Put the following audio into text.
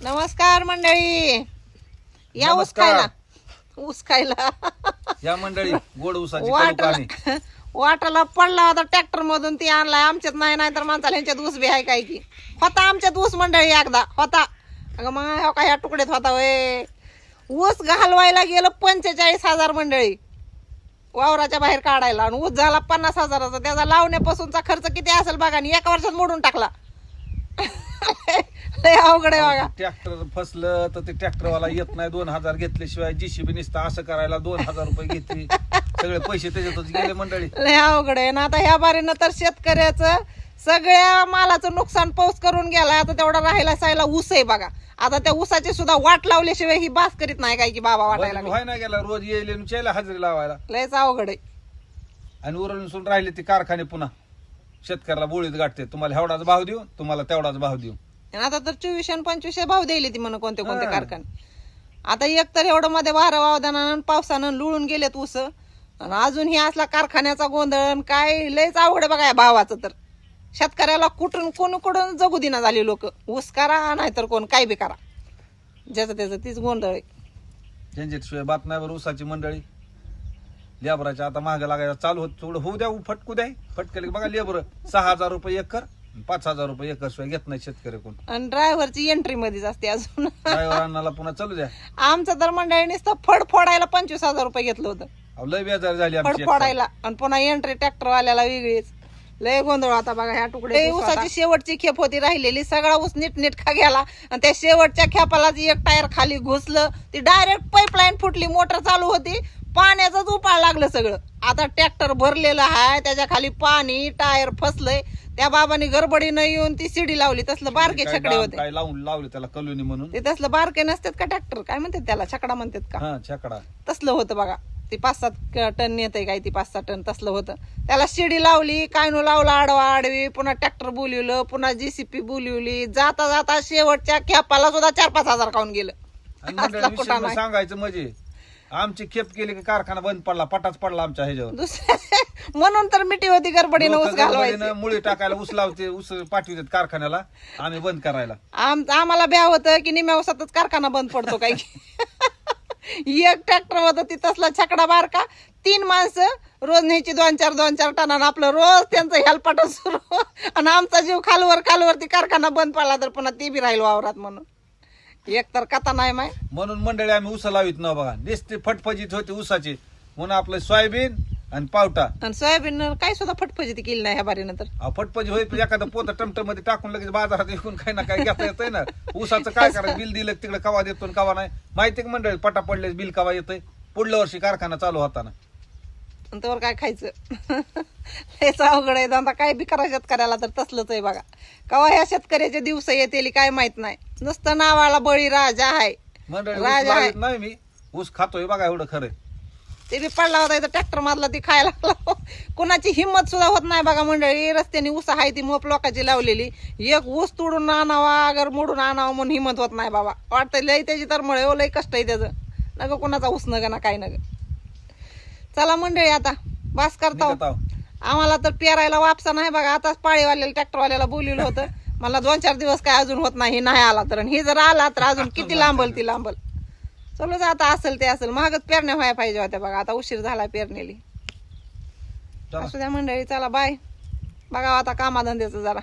नमस्कार मंडळी. या ऊस नमस्कार. खायला ऊस खायला या मंडळी गोड कडू पाणी वाटाला वाटाला पडला होता ट्रॅक्टर मधून ती आणलाय. आमच्यात नाही नाही तर माणसाला यांच्यात ऊस बी आहे काय की. होता आमच्यात ऊस मंडळी एकदा होता. अगं मग हो का ह्या तुकड्यात होता वय? ऊस घालवायला गेलं पंचेचाळीस हजार मंडळी. वावराच्या बाहेर काढायला आणि ऊस झाला पन्नास हजाराचा. त्याचा लावण्यापासूनचा खर्च किती असेल बघा आणि एका वर्षात मोडून टाकला. लय अवघड आहे बघा. ट्रॅक्टर फसलं तर ते ट्रॅक्टरवाला येत नाही. दोन हजार घेतल्याशिवाय जीसीबी निसता. असं करायला दोन हजार रुपये घेतली. सगळे पैसे त्याच्यातच गेले मंडळी. लय अवघड आहे. ना आता ह्या बारीनं तर शेतकऱ्याचं सगळ्या मालाचं नुकसान पाऊस करून गेला. आता तेवढा राहिला सायला ऊस आहे बघा. आता त्या ऊसाची सुद्धा वाट लावल्याशिवाय ही बास करीत नाही काय की बाबा वाटायला लागले. व्हाय नाही गेला रोज येईल आणि चेला हजेरी लावायला. लयच अवघड आहे. आणि सोडून राहिले ते कारखाने पुन्हा. शेतकऱ्याला बोळीत गाठते. तुम्हाला एवढाच भाव देऊ तुम्हाला तेवढाच भाव देऊ. आणि आता तर चोवीसशे आणि पंचवीसशे भाव द्यायले ती म्हणून कोणते कोणते हा. कारखाने. आता एक तर एवढं मध्ये वारं वावदानानं पावसानं लुळून गेलेत ऊस. आणि अजून ही असला कारखान्याचा गोंधळ आणि काय लयच अवघड आहे बघा या भावाचं तर. शेतकऱ्याला कुठून कोण कुठून जगू दिना झाली लोक. ऊस करा नाहीतर कोण काय बी करा. ज्याचं त्याचं तीच गोंधळ आहे. त्यांच्याशिवाय बात नाही बरं ऊसाची मंडळी. लेबराच्या आता महाग लागायला चालू होत थोडं होऊ द्या फटकू द्या. फटकेले बघा लेबर सहा हजार रुपये एकर पाच हजार रुपये एकर शिवाय घेत नाही शेतकरी कोण आणि ड्रायव्हरची एंट्री मध्येच असते अजून. ड्रायव्हरांना पुन्हा चालू द्या. आमचं तर मंडळी नुसतं फड फोडायला पंचवीस हजार रुपये घेतलं होतं. अहो, लय बेजार झाली फड आमची फोडायला. आणि पुन्हा एंट्री ट्रॅक्टर वाल्याला वेगळीच. लय गोंधळ आता बघा ह्या तुकडे ऊसाची शेवटची खेप होती राहिलेली. सगळा ऊस नीट नीट खा गेला. आणि त्या शेवटच्या खेपालाच एक टायर खाली घुसलं. ती डायरेक्ट पाईपलाईन फुटली. मोटर चालू होती. पाण्याचंच उपाळ लागलं सगळं. आता ट्रॅक्टर भरलेलं आहे त्याच्याखाली पाणी टायर फसलंय. त्या बाबांनी गडबडीनं येऊन ती शिडी लावली तसलं बारके काय छकडे डाम होते. काय लावून लावले त्याला कलोनी म्हणून? ते तसलं बारके नसतात का ट्रॅक्टर? काय म्हणतात त्याला? छकडा म्हणतात का? हा छकडा. तसलं होतं बघा. ती पाच सात क- टन येते काय ती पाच सात टन तसलं होतं. त्याला शिडी लावली काय नो लावला आडवा आडवी पुन्हा ट्रॅक्टर बोलवलं पुन्हा जीसीपी बोलवली. जाता जाता शेवटच्या खेपाला सुद्धा चार पाच हजार खाऊन गेलं. आणि असला मंडळी कुठं विषय नाही. सांगायचं म्हणजे आमची खेप केली की कारखाना बंद पडला पटाच पडला आमच्या ह्याच्यावर. दुसऱ्या म्हणून तर मिठी होती गडबडीनं ऊस लोकं घालवायची. गडबडीनं मुळी टाकायला ऊस लावते ऊस पाठवतात कारखान्याला आम्ही बंद करायला. आम आम्हाला ब्या होतं की निम्या ऊसातच कारखाना बंद पडतो काय? एक ट्रॅक्टर होतं ती तसला छकडा बारका. तीन माणसं रोज न्यायची दोन चार दोन चार टनानं आपलं रोज त्यांचं हेलपाट सुरू. आणि आमचा जीव खालवर खालवर ती कारखाना बंद पडला तर पुन्हा ती बी राहील वावरात म्हणून. एक तर कथा नाही माय म्हणून मंडळी आम्ही ऊस लावित न बघा. नुसती फटफजीत होती ऊसाची म्हणून आपलं सोयाबीन आणि पावटा. आणि सोयाबीन काय सुद्धा फटफजी केली नाही ह्या बारीनं तर. अहो, फटफजी होईल पण एखादं पोत टमटममध्ये टाकून लगेच बाजारात विकून काही ना काही घेता येतंय ना. ऊसाचं काय करायचं? बिल दिलं तिकडे कवा देतो आणि कवा नाही? माहिती का मंडळी? पटा पडले बिल कवा येतंय? पुढल्या वर्षी कारखाना चालू होताना. आणि त्यावर काय खायचं? हेच अवघड आहे. आता काय बी करा शेतकऱ्याला तर तसलंच आहे बघा. कवा ह्या शेतकऱ्याचे दिवस येतील काय माहीत नाही. नुसतं नावाला बळी राजा आहे. राजा आहे. नाही मी. ऊस खातोय बघा एवढं खरं. ते बी पडला होता इथं ट्रॅक्टर मधला ती खायला लागला. कोणाची हिंमत सुद्धा होत नाही बघा मंडळी. रस्त्याने ऊस आहे ती मोप लोकांची लावलेली. एक ऊस तोडून आणावा अगर मोडून आणावा म्हणून हिंमत होत नाही बाबा. वाटतं लय त्याची तर मळे लय कष्ट आहे त्याचं. नग कोणाचा ऊस नग ना काय नग. चला मंडळी आता बास करता आहो. आम्हाला तर पेरायला वापसा नाही बघा आताच पाळीवाल्याला ट्रॅक्टरवाल्याला बोललेलं होतं. मला दोन चार दिवस काय अजून होत नाही नाही आला तर. आणि हे जर आला तर अजून किती लांबल ती लांबल. चलो आता असेल ते असेल. महागच पेरण्या व्हायला पाहिजे होत्या बघा आता उशीर झाला पेरणीली. असू द्या मंडळी चला बाय बघा आता कामाधंद्याचं जरा.